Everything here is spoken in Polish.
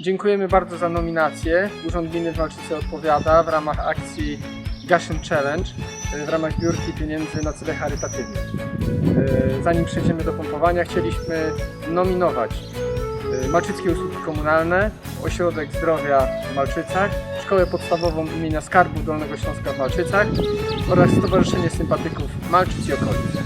Dziękujemy bardzo za nominację. Urząd Gminy w Malczyce odpowiada w ramach akcji Gaszyn Challenge e, w ramach zbiórki pieniędzy na cele charytatywne. E, Zanim przejdziemy do pompowania, chcieliśmy nominować e, Malczyckie Usługi Komunalne, Ośrodek Zdrowia w Malczycach, Szkołę Podstawową imienia Skarbu Dolnego Śląska w Malczycach oraz Stowarzyszenie Sympatyków Malczyc i Okolic.